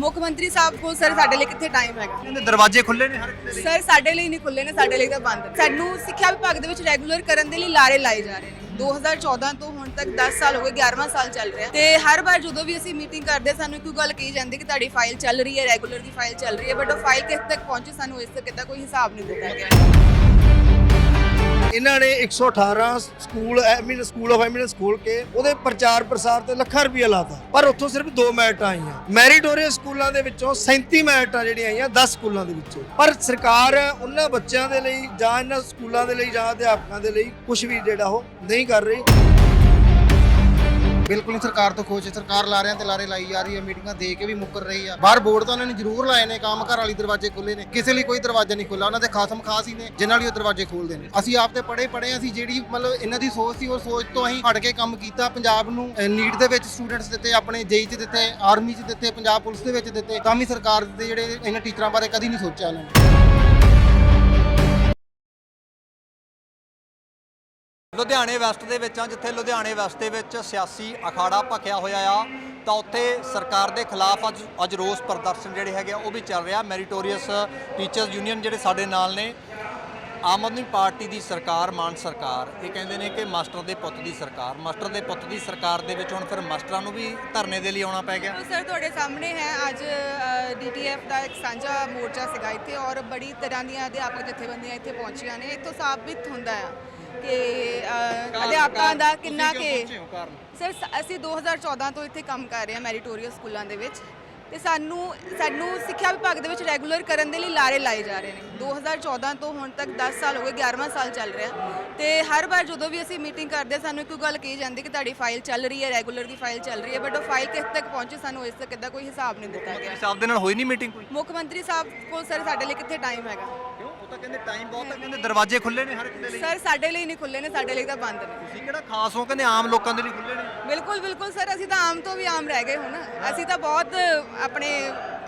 ਮੁੱਖ ਮੰਤਰੀ ਸਾਹਿਬ ਕੋਲ ਸਰ ਸਾਡੇ ਲਈ ਕਿੱਥੇ ਟਾਈਮ ਹੈਗਾ? ਕਹਿੰਦੇ ਦਰਵਾਜ਼ੇ ਖੁੱਲੇ ਨੇ ਹਰ ਲਈ? ਸਰ ਸਾਡੇ ਲਈ ਨਹੀਂ ਖੁੱਲੇ ਨੇ ਸਾਡੇ ਲਈ ਤਾਂ ਬੰਦ। ਸਾਨੂੰ ਸਿੱਖਿਆ ਵਿਭਾਗ ਦੇ ਵਿੱਚ ਰੈਗੂਲਰ ਕਰਨ ਦੇ ਲਈ ਲਾਰੇ ਲਾਏ ਜਾ ਰਹੇ ਨੇ। 2014 ਤੋਂ ਹੁਣ ਤੱਕ 10 ਸਾਲ ਹੋ ਗਏ 11ਵਾਂ ਸਾਲ ਚੱਲ ਰਿਹਾ। ਤੇ ਹਰ ਵਾਰ ਜਦੋਂ ਵੀ ਅਸੀਂ ਮੀਟਿੰਗ ਕਰਦੇ ਸਾਨੂੰ ਇੱਕੋ ਗੱਲ ਕਹੀ ਜਾਂਦੀ ਕਿ ਤੁਹਾਡੀ ਫਾਈਲ ਚੱਲ ਰਹੀ ਹੈ ਰੈਗੂਲਰ ਦੀ ਫਾਈਲ ਚੱਲ ਰਹੀ ਹੈ ਬਟ ਉਹ ਫਾਈਲ ਕਿਸ ਤੱਕ ਪਹੁੰਚੀ ਸਾਨੂੰ ਇਸ ਤੱਕ ਦਾ ਕੋਈ ਹਿਸਾਬ ਨਹੀਂ ਦਿੱਤਾ ਗਿਆ। ਇਹਨਾਂ ਨੇ 118 ਸਕੂਲ ਐਮਿਨ ਸਕੂਲ ਆਫ ਐਮਿਨੈਂਸ ਖੋਲ ਕੇ ਉਹਦੇ ਪ੍ਰਚਾਰ ਪ੍ਰਸਾਰ ਤੇ ਲੱਖਾਂ ਰੁਪਏ ਲਾਤਾ। ਪਰ ਉੱਥੋਂ ਸਿਰਫ 2 ਮੈਰਿਟਾਂ ਆਈਆਂ। ਮੈਰੀਟੋਰੀਅਸ ਸਕੂਲਾਂ ਦੇ ਵਿੱਚੋਂ 37 ਮੈਰਿਟਾਂ ਜਿਹੜੀਆਂ ਆਈਆਂ 10 ਸਕੂਲਾਂ ਦੇ ਵਿੱਚੋਂ। ਪਰ ਸਰਕਾਰ ਉਹਨਾਂ ਬੱਚਿਆਂ ਦੇ ਲਈ ਜਾਂ ਇਹਨਾਂ ਸਕੂਲਾਂ ਦੇ ਲਈ ਜਾਂ ਅਧਿਆਪਕਾਂ ਦੇ ਲਈ ਕੁਝ ਵੀ ਜਿਹੜਾ ਉਹ ਨਹੀਂ ਕਰ ਰਹੀ। ਬਿਲਕੁਲ ਨਹੀਂ, ਸਰਕਾਰ ਤੋਂ ਖੁਸ਼ ਹੈ। ਸਰਕਾਰ ਲਾਰਿਆਂ ਤੇ ਲਾਰੇ ਲਾਈ ਜਾ ਰਹੀ ਹੈ, ਮੀਟਿੰਗਾਂ ਦੇ ਕੇ ਵੀ ਮੁੱਕਰ ਰਹੀ ਆ। ਬਾਹਰ ਬੋਰਡ ਤਾਂ ਉਹਨਾਂ ਨੇ ਜ਼ਰੂਰ ਲਾਏ ਨੇ, ਕੰਮ ਘਰ ਵਾਲੀ ਦਰਵਾਜ਼ੇ ਖੁੱਲੇ ਨੇ। ਕਿਸੇ ਲਈ ਕੋਈ ਦਰਵਾਜ਼ਾ ਨਹੀਂ ਖੁੱਲਾ ਉਹਨਾਂ ਦੇ ਖਾਸਮ ਖਾਸ ਹੀ ਨੇ, ਜਿਨ੍ਹਾਂ ਲਈ ਉਹ ਦਰਵਾਜ਼ੇ ਖੋਲਦੇ ਨੇ। ਅਸੀਂ ਆਪ ਤੇ ਪੜੇ ਪੜੇ ਅਸੀਂ ਜਿਹੜੀ ਮਤਲਬ ਇਹਨਾਂ ਦੀ ਸੋਚ ਸੀ, ਉਹ ਸੋਚ ਤੋਂ ਅਸੀਂ ਹਟ ਕੇ ਕੰਮ ਕੀਤਾ। ਪੰਜਾਬ ਨੂੰ ਨੀਟ ਦੇ ਵਿੱਚ ਸਟੂਡੈਂਟਸ ਦਿੱਤੇ, ਆਪਣੇ ਜੇਈ ਚ ਦਿੱਤੇ, ਆਰਮੀ ਚ ਦਿੱਤੇ, ਪੰਜਾਬ ਪੁਲਿਸ ਦੇ ਵਿੱਚ ਦਿੱਤੇ। ਤਾਂ ਵੀ ਸਰਕਾਰ ਦੇ ਜਿਹੜੇ ਇਹਨਾਂ ਟੀਚਰਾਂ ਬਾਰੇ ਕਦੀ ਨਹੀਂ ਸੋਚਿਆ ਇਹਨਾਂ ਨੇ। ਲੁਧਿਆਣੇ ਵੈਸਟ ਦੇ ਵਿੱਚ ਆ ਜਿੱਥੇ ਲੁਧਿਆਣੇ ਵੈਸਟ ਦੇ ਵਿੱਚ ਸਿਆਸੀ ਅਖਾੜਾ ਭਖਿਆ ਹੋਇਆ ਆ, ਤਾਂ ਉੱਥੇ ਸਰਕਾਰ ਦੇ ਖਿਲਾਫ ਅੱਜ ਅੱਜ ਰੋਸ ਪ੍ਰਦਰਸ਼ਨ ਜਿਹੜੇ ਹੈਗੇ ਆ, ਉਹ ਵੀ ਚੱਲ ਰਿਹਾ। ਮੈਰੀਟੋਰੀਅਸ ਟੀਚਰਸ ਯੂਨੀਅਨ ਜਿਹੜੇ ਸਾਡੇ ਨਾਲ ਨੇ, ਆਮ ਆਦਮੀ ਪਾਰਟੀ ਦੀ ਸਰਕਾਰ, ਮਾਨ ਸਰਕਾਰ, ਇਹ ਕਹਿੰਦੇ ਨੇ ਕਿ ਮਾਸਟਰ ਦੇ ਪੁੱਤ ਦੀ ਸਰਕਾਰ। ਮਾਸਟਰ ਦੇ ਪੁੱਤ ਦੀ ਸਰਕਾਰ ਦੇ ਵਿੱਚ ਹੁਣ ਫਿਰ ਮਾਸਟਰਾਂ ਨੂੰ ਵੀ ਧਰਨੇ ਦੇ ਲਈ ਆਉਣਾ ਪੈ ਗਿਆ। ਸਰ, ਤੁਹਾਡੇ ਸਾਹਮਣੇ ਹੈ ਅੱਜ ਡੀਟੀਐਫ ਦਾ ਇੱਕ ਸਾਂਝਾ ਮੋਰਚਾ ਸੀਗਾ ਇੱਥੇ, ਔਰ ਬੜੀ ਤਰ੍ਹਾਂ ਦੀਆਂ ਅਧਿਆਪਕ ਜਥੇਬੰਦੀਆਂ ਇੱਥੇ ਪਹੁੰਚੀਆਂ ਨੇ। ਇੱਥੋਂ ਸਾਬਿਤ ਹੁੰਦਾ ਆ। ਕਿ ਅ, ਅਧਿਆਪਕਾਂ ਦਾ ਕਿੰਨਾ ਕਿ ਸਰ ਸ- ਅਸੀਂ 2014 ਤੋਂ ਇੱਥੇ ਕੰਮ ਕਰ ਰਹੇ ਹਾਂ ਮੈਰੀਟੋਰੀਅਸ ਸਕੂਲਾਂ ਦੇ ਵਿੱਚ ਤੇ ਸਾਨੂੰ ਸਾਨੂੰ ਸਿੱਖਿਆ ਵਿਭਾਗ ਦੇ ਵਿੱਚ ਰੈਗੂਲਰ ਕਰਨ ਦੇ ਲਈ ਲਾਰੇ ਲਾਏ ਜਾ ਰਹੇ ਨੇ। 2014 ਤੋਂ ਹੁਣ ਤੱਕ 10 ਸਾਲ ਹੋ ਗਏ 11ਵਾਂ ਸਾਲ ਚੱਲ ਰਿਹਾ। ਤੇ ਹਰ ਵਾਰ ਜਦੋਂ ਵੀ ਅਸੀਂ ਮੀਟਿੰਗ ਕਰਦੇ ਹਾਂ, ਸਾਨੂੰ ਇੱਕੋ ਗੱਲ ਕਹੀ ਜਾਂਦੀ ਕਿ ਤੁਹਾਡੀ ਫਾਈਲ ਚੱਲ ਰਹੀ ਹੈ ਰੈਗੂਲਰ ਦੀ ਫਾਈਲ ਚੱਲ ਰਹੀ ਹੈ ਬਟ ਉਹ ਫਾਈਲ ਕਿਸ ਤੱਕ ਪਹੁੰਚੀ ਸਾਨੂੰ ਇਸ ਤੱਕ ਦਾ ਕੋਈ ਹਿਸਾਬ ਨਹੀਂ ਦਿੱਤਾ ਗਿਆ। ਸਾਹਿਬ ਦੇ ਨਾਲ ਹੋਈ ਨਹੀਂ ਮੀਟਿੰਗ ਕੋਈ? ਮੁੱਖ ਮੰਤਰੀ ਸਾਹਿਬ ਕੋਲ ਸਰ ਸਾਡੇ ਲਈ ਕਿੱਥੇ ਟਾਈਮ ਹੈਗਾ? ਤਾਂ ਕਹਿੰਦੇ ਟਾਈਮ ਬਹੁਤ ਆ ਕਹਿੰਦੇ ਦਰਵਾਜ਼ੇ ਖੁੱਲੇ ਨੇ ਹਰ ਇੱਕ ਦੇ ਲਈ। ਸਰ ਸਾਡੇ ਲਈ ਨਹੀਂ ਖੁੱਲੇ ਨੇ ਸਾਡੇ ਲਈ ਤਾਂ ਬੰਦ ਨੇ। ਤੁਸੀਂ ਕਿਹੜਾ ਖਾਸ ਹੋ ਕਹਿੰਦੇ ਆਮ ਲੋਕਾਂ ਦੇ ਲਈ ਖੁੱਲੇ ਨੇ? ਬਿਲਕੁਲ ਬਿਲਕੁਲ ਸਰ ਅਸੀਂ ਤਾਂ ਆਮ ਤੋਂ ਵੀ ਆਮ ਰਹਿ ਗਏ ਹੁਣ ਅਸੀਂ ਤਾਂ ਬਹੁਤ ਆਪਣੇ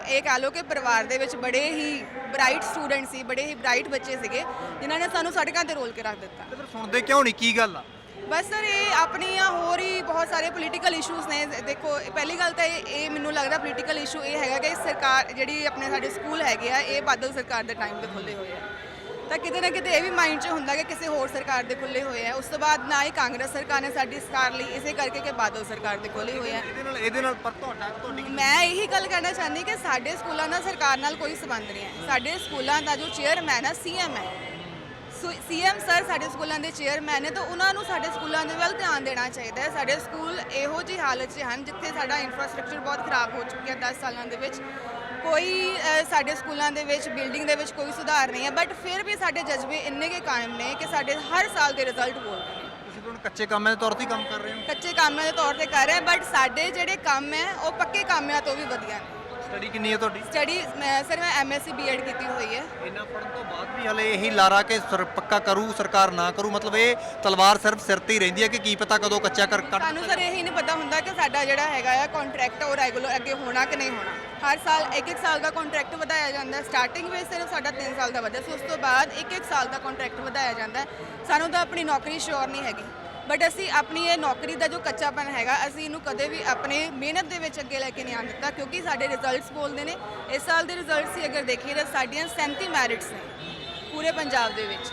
ਇਹ ਕਹ ਲਓ ਕਿ ਪਰਿਵਾਰ ਦੇ ਵਿੱਚ ਬੜੇ ਹੀ ਬ੍ਰਾਈਟ ਸਟੂਡੈਂਟ ਸੀ ਬੜੇ ਹੀ ਬ੍ਰਾਈਟ ਬੱਚੇ ਸੀਗੇ ਜਿਨ੍ਹਾਂ ਨੇ ਸਾਨੂੰ ਸੜਕਾਂ ਤੇ ਰੋਲ ਕੇ ਰੱਖ ਦਿੱਤਾ। ਤੇ ਫਿਰ ਸੁਣਦੇ ਕਿਉਂ ਨਹੀਂ ਕੀ ਗੱਲ ਆ? ਬਸ ਸਰ ਇਹ ਆਪਣੀਆਂ ਹੋਰ ਹੀ ਬਹੁਤ ਸਾਰੇ ਪੋਲੀਟੀਕਲ ਇਸ਼ੂਜ਼ ਨੇ। ਦੇਖੋ ਪਹਿਲੀ ਗੱਲ ਤਾਂ ਇਹ ਇਹ ਮੈਨੂੰ ਲੱਗਦਾ ਪੋਲੀਟੀਕਲ ਇਸ਼ੂ ਇਹ ਹੈਗਾ ਕਿ ਸਰਕਾਰ ਜਿਹੜੀ ਆਪਣੇ ਸਾਡੇ ਸਕੂਲ ਹੈਗੇ ਆ ਇਹ ਬਾਦਲ ਸਰਕਾਰ ਦੇ ਟਾਈਮ ਤੇ ਖੁੱਲੇ ਹੋਏ ਆ। ਤਾਂ ਕਿਤੇ ਨਾ ਕਿਤੇ ਇਹ ਵੀ ਮਾਈਂਡ 'ਚ ਹੁੰਦਾ ਕਿ ਕਿਸੇ ਹੋਰ ਸਰਕਾਰ ਦੇ ਖੁੱਲੇ ਹੋਏ ਆ। ਉਸ ਤੋਂ ਬਾਅਦ ਨਾ ਹੀ ਕਾਂਗਰਸ ਸਰਕਾਰ ਨੇ ਸਾਡੀ ਸਰਕਾਰ ਲਈ ਇਸੇ ਕਰਕੇ ਕਿ ਬਾਦਲ ਸਰਕਾਰ ਦੇ ਖੁੱਲੇ ਹੋਏ ਆ। ਇਹਦੇ ਨਾਲ ਇਹਦੇ ਨਾਲ ਪਰ ਤੁਹਾਡਾ ਤੁਹਾਡੀ ਮੈਂ ਇਹੀ ਗੱਲ ਕਹਿਣਾ ਚਾਹੁੰਦੀ ਕਿ ਸਾਡੇ ਸਕੂਲਾਂ ਦਾ ਸਰਕਾਰ ਨਾਲ ਕੋਈ ਸਬੰਧ ਨਹੀਂ ਹੈ। ਸਾਡੇ ਸਕੂਲਾਂ ਦਾ ਜੋ ਚੇਅਰਮੈਨ ਹੈ ਸੀਐਮ ਹੈ ਸੀਐਮ ਸਰ ਸਾਡੇ ਸਕੂਲਾਂ ਦੇ ਚੇਅਰਮੈਨ ਨੇ ਤਾਂ ਉਹਨਾਂ ਨੂੰ ਸਾਡੇ ਸਕੂਲਾਂ ਦੇ ਵੱਲ ਧਿਆਨ ਦੇਣਾ ਚਾਹੀਦਾ ਹੈ। ਸਾਡੇ ਸਕੂਲ ਇਹੋ ਜਿਹੀ ਹਾਲਤ 'ਚ ਹਨ ਜਿੱਥੇ ਸਾਡਾ ਇਨਫਰਾਸਟ੍ਰਕਚਰ ਬਹੁਤ ਖਰਾਬ ਹੋ ਚੁੱਕਿਆ 10 ਸਾਲਾਂ ਦੇ ਵਿੱਚ। ਕੋਈ ਸਾਡੇ ਸਕੂਲਾਂ ਦੇ ਵਿੱਚ ਬਿਲਡਿੰਗ ਦੇ ਵਿੱਚ ਕੋਈ ਸੁਧਾਰ ਨਹੀਂ ਹੈ ਬਟ ਫਿਰ ਵੀ ਸਾਡੇ ਜਜ਼ਬੇ ਇੰਨੇ ਕੇ ਕਾਇਮ ਨੇ ਕਿ ਸਾਡੇ ਹਰ ਸਾਲ ਦੇ ਰਿਜ਼ਲਟ ਬੋਲਦੇ ਨੇ। ਤੁਸੀਂ ਹੁਣ ਕੱਚੇ ਕੰਮਾਂ ਦੇ ਤੌਰ ਤੇ ਕੰਮ ਕਰ ਰਹੇ ਹੋ। ਕੱਚੇ ਕਾਮਿਆਂ ਦੇ ਤੌਰ ਤੇ ਕਰ ਰਹੇ ਬਟ ਸਾਡੇ ਜਿਹੜੇ ਕੰਮ ਹੈ ਉਹ ਪੱਕੇ ਕਾਮਿਆਂ ਤੋਂ ਵੀ ਵਧੀਆ ਨੇ। ਸਟੱਡੀ ਕਿੰਨੀ ਹੈ ਤੁਹਾਡੀ? ਸਟੱਡੀ ਸਰ ਮੈਂ ਐਮਐਸਸੀ ਬੀਐਡ ਕੀਤੀ ਹੋਈ ਹੈ। ਇੰਨਾ ਪੜਨ ਤੋਂ ਬਾਅਦ ਵੀ ਹਲੇ ਇਹੀ ਲਾਰਾ ਕਿ ਸਰ ਪੱਕਾ ਕਰੂ ਸਰਕਾਰ ਨਾ ਕਰੂ ਮਤਲਬ ਇਹ ਤਲਵਾਰ ਸਿਰਫ ਸਿਰ ਤੇ ਹੀ ਰਹਿੰਦੀ ਹੈ ਕਿ ਕੀ ਪਤਾ ਕਦੋਂ ਕੱਚਾ ਕਰ ਕੱਢ ਸਾਨੂੰ ਸਰ ਇਹੀ ਨਹੀਂ ਪਤਾ ਹੁੰਦਾ ਕਿ ਸਾਡਾ ਜਿਹੜਾ ਹੈਗਾ ਆ ਕੰਟਰੈਕਟ ਉਹ ਰੈਗੂਲਰ ਅੱਗੇ ਹੋਣਾ ਕਿ ਨਹੀਂ ਹੋਣਾ। ਹਰ ਸਾਲ ਇੱਕ ਇੱਕ ਸਾਲ ਦਾ ਕੰਟਰੈਕਟ ਵਧਾਇਆ ਜਾਂਦਾ ਹੈ। ਸਟਾਰਟਿੰਗ ਵਿੱਚ ਸਿਰਫ ਸਾਡਾ 3 ਸਾਲ ਦਾ ਵਧਿਆ ਸੀ ਉਸ ਤੋਂ ਬਾਅਦ ਇੱਕ ਇੱਕ ਸਾਲ ਦਾ ਕੰਟਰੈਕਟ ਵਧਾਇਆ ਜਾਂਦਾ ਹੈ। ਸਾਨੂੰ ਤਾਂ ਆਪਣੀ ਨੌਕਰੀ ਸ਼ੋਰ ਨਹੀਂ ਹੈਗੀ। ਬਟ ਅਸੀਂ ਆਪਣੀ ਇਹ ਨੌਕਰੀ ਦਾ ਜੋ ਕੱਚਾਪਨ ਹੈਗਾ ਅਸੀਂ ਇਹਨੂੰ ਕਦੇ ਵੀ ਆਪਣੇ ਮਿਹਨਤ ਦੇ ਵਿੱਚ ਅੱਗੇ ਲੈ ਕੇ ਨਹੀਂ ਆਉਣ ਦਿੱਤਾ ਕਿਉਂਕਿ ਸਾਡੇ ਰਿਜ਼ਲਟਸ ਬੋਲਦੇ ਨੇ। ਇਸ ਸਾਲ ਦੇ ਰਿਜ਼ਲਟਸ ਹੀ ਅਗਰ ਦੇਖੀਏ ਤਾਂ ਸਾਡੀਆਂ 37 ਮੈਰਿਟਸ ਨੇ ਪੂਰੇ ਪੰਜਾਬ ਦੇ ਵਿੱਚ।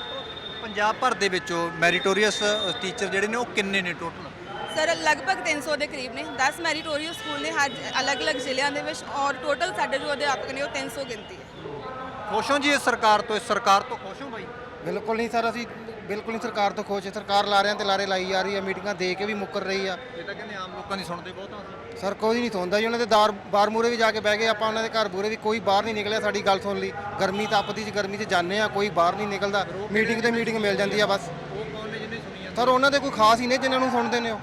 ਪੰਜਾਬ ਭਰ ਦੇ ਵਿੱਚੋਂ ਮੈਰੀਟੋਰੀਅਸ ਟੀਚਰ ਜਿਹੜੇ ਨੇ ਉਹ ਕਿੰਨੇ ਨੇ ਟੋਟਲ ਸਰ ਲਗਭਗ 300 ਦੇ ਕਰੀਬ ਨੇ। 10 ਮੈਰੀਟੋਰੀਅਸ ਸਕੂਲ ਨੇ ਹਰ ਅਲੱਗ-ਅਲੱਗ ਜ਼ਿਲ੍ਹਿਆਂ ਦੇ ਵਿੱਚ ਔਰ ਟੋਟਲ ਸਾਡੇ ਜੋ ਅਧਿਆਪਕ ਨੇ ਉਹ 300 ਗਿਣਤੀ ਹੈ। ਖੁਸ਼ ਹੋ ਜੀ ਇਸ ਸਰਕਾਰ ਤੋਂ? ਇਸ ਸਰਕਾਰ ਤੋਂ ਖੁਸ਼ ਹੋ ਬਾਈ? ਬਿਲਕੁਲ ਨਹੀਂ ਸਰ ਅਸੀਂ ਬਿਲਕੁਲ ਨਹੀਂ ਸਰਕਾਰ ਤੋਂ ਖੁਸ਼ ਹੈ। ਸਰਕਾਰ ਲਾਰਿਆਂ ਤੇ ਲਾਰੇ ਲਾਈ ਜਾ ਰਹੀ ਹੈ। ਮੀਟਿੰਗਾਂ ਦੇ ਕੇ ਵੀ ਮੁੱਕਰ ਰਹੀ ਆ। ਇਹ ਤਾਂ ਕਹਿੰਦੇ ਆਮ ਲੋਕਾਂ ਦੀ ਸੁਣਦੇ ਬਹੁਤ ਆ। ਸਰ ਕੋਈ ਨਹੀਂ ਸੁਣਦਾ ਜੀ। ਉਹਨਾਂ ਦੇ ਦਾਰ ਬਾਰ ਮੂਰੇ ਵੀ ਜਾ ਕੇ ਬਹਿ ਗਏ। ਆਪਾਂ ਉਹਨਾਂ ਦੇ ਘਰ ਮੂਰੇ ਵੀ ਕੋਈ ਬਾਹਰ ਨਹੀਂ ਨਿਕਲਿਆ ਸਾਡੀ ਗੱਲ ਸੁਣ ਲਈ। ਗਰਮੀ ਤਪਦੀ ਚ ਗਰਮੀ 'ਚ ਜਾਂਦੇ ਆ। ਕੋਈ ਬਾਹਰ ਨਹੀਂ ਨਿਕਲਦਾ। ਮੀਟਿੰਗ ਤੇ ਮੀਟਿੰਗ ਮਿਲ ਜਾਂਦੀ ਆ ਬਸ। ਉਹ ਕੌਣ ਨੇ ਜਿਹਨੇ ਸੁਣੀ ਸਰ ਉਹਨਾਂ ਦੇ ਕੋਈ ਖਾਸ ਹੀ ਨੇ ਜਿਨ੍ਹਾਂ ਨੂੰ ਸੁਣਦੇ ਨੇ ਉਹ।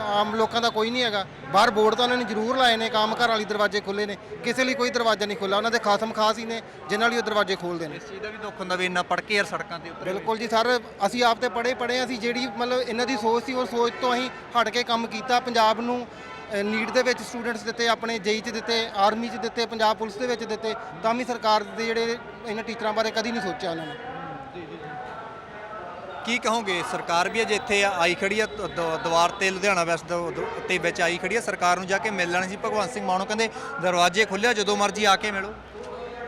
ਆਮ ਲੋਕਾਂ ਦਾ ਕੋਈ ਨਹੀਂ ਹੈਗਾ। ਬਾਹਰ ਬੋਰਡ ਤਾਂ ਉਹਨਾਂ ਨੇ ਜ਼ਰੂਰ ਲਾਏ ਨੇ ਕੰਮ ਘਰ ਵਾਲੀ ਦਰਵਾਜ਼ੇ ਖੁੱਲੇ ਨੇ। ਕਿਸੇ ਲਈ ਕੋਈ ਦਰਵਾਜ਼ਾ ਨਹੀਂ ਖੁੱਲਾ ਉਹਨਾਂ ਦੇ ਖਾਸਮ ਖਾਸ ਹੀ ਨੇ ਜਿਨ੍ਹਾਂ ਲਈ ਉਹ ਦਰਵਾਜ਼ੇ ਖੋਲਦੇ ਨੇ। ਇਸ ਚੀਜ਼ ਦਾ ਵੀ ਦੁੱਖ ਹੁੰਦਾ ਵੀ ਇੰਨਾ ਪੜ ਕੇ ਯਾਰ ਸੜਕਾਂ ਤੇ ਉਤਰੇ ਬਿਲਕੁਲ ਜੀ ਸਰ ਅਸੀਂ ਆਪ ਤੇ ਪੜੇ ਪੜੇ ਅਸੀਂ ਜਿਹੜੀ ਮਤਲਬ ਇਹਨਾਂ ਦੀ ਸੋਚ ਸੀ ਉਹ ਸੋਚ ਤੋਂ ਅਸੀਂ ਹਟ ਕੇ ਕੰਮ ਕੀਤਾ। ਪੰਜਾਬ ਨੂੰ ਨੀਟ ਦੇ ਵਿੱਚ ਸਟੂਡੈਂਟਸ ਦਿੱਤੇ ਆਪਣੇ ਜੇਈ ਚ ਦਿੱਤੇ ਆਰਮੀ ਚ ਦਿੱਤੇ ਪੰਜਾਬ ਪੁਲਿਸ ਦੇ ਵਿੱਚ ਦਿੱਤੇ ਤਾਂ ਵੀ ਸਰਕਾਰ ਦੇ ਜਿਹੜੇ ਇਹਨਾਂ ਟੀਚਰਾਂ ਬਾਰੇ ਕਦੀ ਨਹੀਂ ਸੋਚਿਆ ਉਹਨਾਂ ਨੇ। ਕੀ ਕਹੋਗੇ? ਸਰਕਾਰ ਵੀ ਅਜੇ ਇੱਥੇ ਆਈ ਖੜੀ ਆ, ਦ- ਦ- ਤੇ ਲੁਧਿਆਣਾ ਵੈਸਟ ਤੇ ਵਿੱਚ ਆਈ ਖੜੀ ਆ। ਸਰਕਾਰ ਨੂੰ ਜਾ ਕੇ ਮਿਲ ਲੈਣੀ ਸੀ, ਭਗਵੰਤ ਸਿੰਘ ਮਾਨੋ ਕਹਿੰਦੇ ਦਰਵਾਜ਼ੇ ਖੁੱਲਿਆ ਜਦੋਂ ਮਰਜ਼ੀ ਆ ਕੇ ਮਿਲੋ।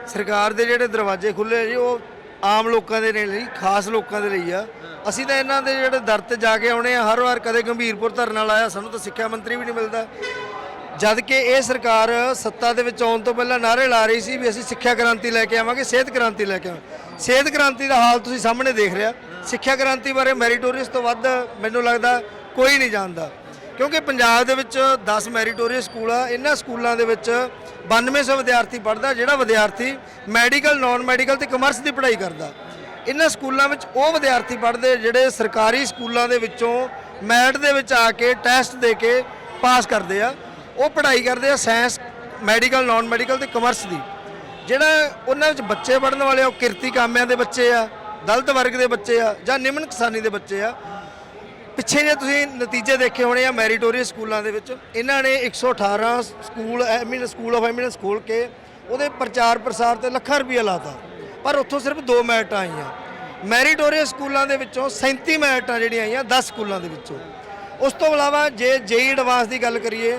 ਸਰਕਾਰ ਦੇ ਜਿਹੜੇ ਦਰਵਾਜ਼ੇ ਖੁੱਲੇ ਜੀ, ਉਹ ਆਮ ਲੋਕਾਂ ਦੇ ਲਈ, ਖਾਸ ਲੋਕਾਂ ਦੇ ਲਈ ਆ। ਅਸੀਂ ਤਾਂ ਇਹਨਾਂ ਦੇ ਜਿਹੜੇ ਦਰ ਤੇ ਜਾ ਕੇ ਆਉਣੇ ਆ, ਹਰ ਵਾਰ ਕਦੇ ਗੰਭੀਰਪੁਰ ਧਰਨ ਨਾਲ ਆਇਆ, ਸਾਨੂੰ ਤਾਂ ਸਿੱਖਿਆ ਮੰਤਰੀ ਵੀ ਨਹੀਂ ਮਿਲਦਾ। ਜਦ ਕਿ ਇਹ ਸਰਕਾਰ ਸੱਤਾ ਦੇ ਵਿੱਚ ਆਉਣ ਤੋਂ ਪਹਿਲਾਂ ਨਾਅਰੇ ਲਾ ਰਹੀ ਸੀ ਵੀ ਅਸੀਂ ਸਿੱਖਿਆ ਕ੍ਰਾਂਤੀ ਲੈ ਕੇ ਆਵਾਂਗੇ, ਸਿਹਤ ਕ੍ਰਾਂਤੀ ਲੈ ਕੇ ਆਵਾਂਗੇ। ਸਿਹਤ ਕ੍ਰਾਂਤੀ ਦਾ ਹਾਲ ਤੁਸੀਂ ਸਾਹਮਣੇ ਦੇਖ ਰਿਹਾ ਸਿੱਖਿਆ ਕ੍ਰਾਂਤੀ ਬਾਰੇ ਮੈਰੀਟੋਰੀਅਸ ਤੋਂ ਵੱਧ ਮੈਨੂੰ ਲੱਗਦਾ ਕੋਈ ਨਹੀਂ ਜਾਣਦਾ। ਕਿਉਂਕਿ ਪੰਜਾਬ ਦੇ ਵਿੱਚ 10 ਮੈਰੀਟੋਰੀਅਸ ਸਕੂਲ ਆ ਇਹਨਾਂ ਸਕੂਲਾਂ ਦੇ ਵਿੱਚ 9200 ਵਿਦਿਆਰਥੀ ਪੜ੍ਹਦਾ ਜਿਹੜਾ ਵਿਦਿਆਰਥੀ ਮੈਡੀਕਲ ਨਾਨ ਮੈਡੀਕਲ ਤੇ ਕਮਰਸ ਦੀ ਪੜ੍ਹਾਈ ਕਰਦਾ। ਇਹਨਾਂ ਸਕੂਲਾਂ ਵਿੱਚ ਉਹ ਵਿਦਿਆਰਥੀ ਪੜ੍ਹਦੇ ਜਿਹੜੇ ਸਰਕਾਰੀ ਸਕੂਲਾਂ ਦੇ ਵਿੱਚੋਂ ਮੈਟ ਦੇ ਵਿੱਚ ਆ ਕੇ ਟੈਸਟ ਦੇ ਕੇ ਪਾਸ ਕਰਦੇ ਆ। ਉਹ ਪੜ੍ਹਾਈ ਕਰਦੇ ਆ ਸਾਇੰਸ ਮੈਡੀਕਲ ਨਾਨ ਮੈਡੀਕਲ ਤੇ ਕਮਰਸ ਦੀ। ਜਿਹੜਾ ਉਹਨਾਂ ਵਿੱਚ ਬੱਚੇ ਪੜ੍ਹਨ ਵਾਲੇ ਆ, ਉਹ ਕਿਰਤੀ ਕਾਮਿਆਂ ਦੇ ਬੱਚੇ ਆ। ਦਲਤ ਵਰਗ ਦੇ ਬੱਚੇ ਆ ਜਾਂ ਨਿਮਨ ਕਿਸਾਨੀ ਦੇ ਬੱਚੇ ਆ, ਪਿੱਛੇ ਜੇ ਤੁਸੀਂ ਨਤੀਜੇ ਦੇਖੇ ਹੋਣੇ ਆ ਮੈਰੀਟੋਰੀਅਸ ਸਕੂਲਾਂ ਦੇ ਵਿੱਚ, ਇਹਨਾਂ ਨੇ 118 ਸਕੂਲ ਐਮਿਨ ਸਕੂਲ ਆਫ ਐਮਿਨੈਂਸ ਖੋਲ ਕੇ ਉਹਦੇ ਪ੍ਰਚਾਰ ਪ੍ਰਸਾਰ ਤੇ ਲੱਖਾਂ ਰੁਪਏ ਲਾਤਾ। ਪਰ ਉੱਥੋਂ ਸਿਰਫ ਦੋ ਮੈਰਿਟਾਂ ਆਈਆਂ। ਮੈਰੀਟੋਰੀਅਸ ਸਕੂਲਾਂ ਦੇ ਵਿੱਚੋਂ 37 ਮੈਟਾਂ ਜਿਹੜੀਆਂ ਆਈਆਂ 10 ਸਕੂਲਾਂ ਦੇ ਵਿੱਚੋਂ। ਉਸ ਤੋਂ ਇਲਾਵਾ ਜੇ ਜੇਈ ਐਡਵਾਂਸ ਦੀ ਗੱਲ ਕਰੀਏ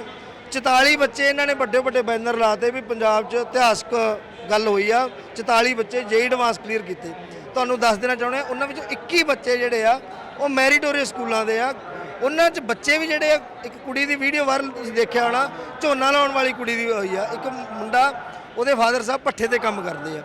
44 ਬੱਚੇ ਇਹਨਾਂ ਨੇ ਵੱਡੇ ਵੱਡੇ ਬੈਨਰ ਲਾਤੇ ਵੀ ਪੰਜਾਬ 'ਚ ਇਤਿਹਾਸਕ ਗੱਲ ਹੋਈ ਆ 44 ਬੱਚੇ ਜੇਈ ਐਡਵਾਂਸ ਕਲੀਅਰ ਕੀਤੇ। ਤੁਹਾਨੂੰ ਦੱਸ ਦੇਣਾ ਚਾਹੁੰਦੇ ਆ ਉਹਨਾਂ ਵਿੱਚੋਂ 21 ਬੱਚੇ ਜਿਹੜੇ ਆ ਉਹ ਮੈਰੀਟੋਰੀਅਸ ਸਕੂਲਾਂ ਦੇ ਆ। ਉਹਨਾਂ 'ਚ ਬੱਚੇ ਵੀ ਜਿਹੜੇ ਆ ਇੱਕ ਕੁੜੀ ਦੀ ਵੀਡੀਓ ਵਾਇਰਲ ਤੁਸੀਂ ਦੇਖਿਆ ਹੋਣਾ ਝੋਨਾ ਲਾਉਣ ਵਾਲੀ ਕੁੜੀ ਦੀ ਹੋਈ ਆ। ਇੱਕ ਮੁੰਡਾ ਉਹਦੇ ਫਾਦਰ ਸਾਹਿਬ ਪੱਠੇ ਤੇ ਕੰਮ ਕਰਦੇ ਆ।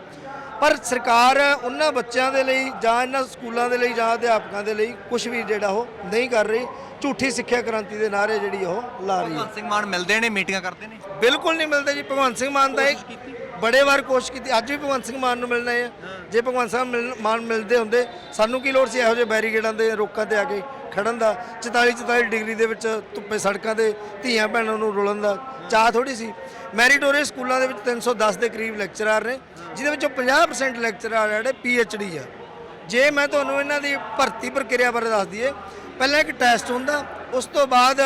ਪਰ ਸਰਕਾਰ ਉਹਨਾਂ ਬੱਚਿਆਂ ਦੇ ਲਈ ਜਾਂ ਇਹਨਾਂ ਸਕੂਲਾਂ ਦੇ ਲਈ ਜਾਂ ਅਧਿਆਪਕਾਂ ਦੇ ਲਈ ਕੁਝ ਵੀ ਜਿਹੜਾ ਉਹ ਨਹੀਂ ਕਰ ਰਹੀ। ਝੂਠੀ ਸਿੱਖਿਆ ਕ੍ਰਾਂਤੀ ਦੇ ਨਾਅਰੇ ਜਿਹੜੀ ਉਹ ਲਾ ਰਹੀ ਹੈ। ਭਗਵੰਤ ਸਿੰਘ ਮਾਨ ਮਿਲਦੇ ਨੇ ਮੀਟਿੰਗਾਂ ਕਰਦੇ ਨੇ? ਬਿਲਕੁਲ ਨਹੀਂ ਮਿਲਦੇ ਜੀ। ਭਗਵੰਤ ਸਿੰਘ ਮਾਨ ਦਾ ਇਹ ਬੜੇ ਵਾਰ ਕੋਸ਼ਿਸ਼ ਕੀਤੀ, ਅੱਜ ਵੀ ਭਗਵੰਤ ਸਿੰਘ ਮਾਨ ਨੂੰ ਮਿਲਣਾ ਹੈ ਜੇ ਭਗਵੰਤ ਸਿੰਘ ਮਿਲਣ- ਮਾਨ ਮਿਲਦੇ ਹੁੰਦੇ, ਸਾਨੂੰ ਕੀ ਲੋੜ ਸੀ ਇਹੋ ਜਿਹੇ ਬੈਰੀਕੇਡਾਂ ਦੇ ਰੋਕਾਂ ਤੇ ਆ ਕੇ ਖੜਨ ਦਾ? 44 44 ਡਿਗਰੀ ਦੇ ਵਿੱਚ ਧੁੱਪੇ ਸੜਕਾਂ ਤੇ ਧੀਆਂ ਭੈਣਾਂ ਨੂੰ ਰੁਲਣ ਦਾ ਚਾਹ ਥੋੜੀ ਸੀ। ਮੈਰੀਟੋਰੀਅਸ ਸਕੂਲਾਂ ਦੇ ਵਿੱਚ 310 ਦੇ ਕਰੀਬ ਲੈਕਚਰਰ ਨੇ, ਜਿਹਦੇ ਵਿੱਚੋਂ 50% ਲੈਕਚਰਰ ਜਿਹੜੇ ਡੀ ਆ। ਜੇ ਮੈਂ ਤੁਹਾਨੂੰ ਇਹਨਾਂ ਦੀ ਭਰਤੀ ਪ੍ਰਕਿਰਿਆ ਬਾਰੇ ਦੱਸ ਦਈਏ, ਪਹਿਲਾਂ ਇੱਕ ਟੈਸਟ ਹੁੰਦਾ, ਉਸ ਤੋਂ ਬਾਅਦ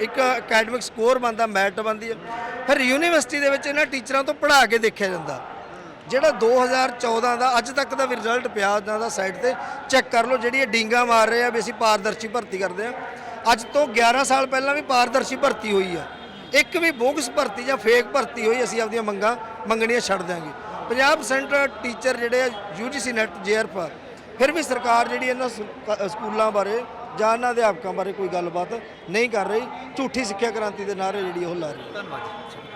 ਇੱਕ ਅਕੈਡਮਿਕ ਸਕੋਰ ਬਣਦਾ, ਮੈਰਿਟ ਬਣਦੀ ਹੈ। ਫਿਰ ਯੂਨੀਵਰਸਿਟੀ ਦੇ ਵਿੱਚ ਇਹਨਾਂ ਟੀਚਰਾਂ ਤੋਂ ਪੜ੍ਹਾ ਕੇ ਦੇਖਿਆ ਜਾਂਦਾ। ਜਿਹੜਾ 2014 ਦਾ ਅੱਜ ਤੱਕ ਦਾ ਵੀ ਰਿਜ਼ਲਟ ਪਿਆ ਉਹਨਾਂ ਦਾ ਸਾਈਟ ਤੇ ਚੈੱਕ ਕਰ ਲਓ ਜਿਹੜੀ ਇਹ ਡੀਂਗਾ ਮਾਰ ਰਹੇ ਆ ਵੀ ਅਸੀਂ ਪਾਰਦਰਸ਼ੀ ਭਰਤੀ ਕਰਦੇ ਆ। ਅੱਜ ਤੋਂ 11 ਸਾਲ ਪਹਿਲਾਂ ਵੀ ਪਾਰਦਰਸ਼ੀ ਭਰਤੀ ਹੋਈ ਆ। ਇੱਕ ਵੀ ਬੋਗਸ ਭਰਤੀ ਜਾਂ ਫੇਕ ਭਰਤੀ ਹੋਈ, ਅਸੀਂ ਆਪਦੀਆਂ ਮੰਗਾਂ, ਮੰਗਣੀਆਂ ਛੱਡ ਦਿਆਂਗੇ। 50% ਟੀਚਰ ਜਿਹੜੇ ਆ ਯੂਜੀਸੀ ਨੈਟ ਜੇਆਰਐਫ ਆ। ਫਿਰ ਵੀ ਸਰਕਾਰ ਜਿਹੜੀ ਇਹਨਾਂ ਸਕੂ- ਸਕੂਲਾਂ ਬਾਰੇ ਜਾਂ ਇਹਨਾਂ ਅਧਿਆਪਕਾਂ ਬਾਰੇ ਕੋਈ ਗੱਲਬਾਤ ਨਹੀਂ ਕਰ ਰਹੀ, ਝੂਠੀ ਸਿੱਖਿਆ ਕ੍ਰਾਂਤੀ ਦੇ ਨਾਅਰੇ ਜਿਹੜੀ ਉਹ ਲਾ ਰਹੀ ਧੰਨਵਾਦ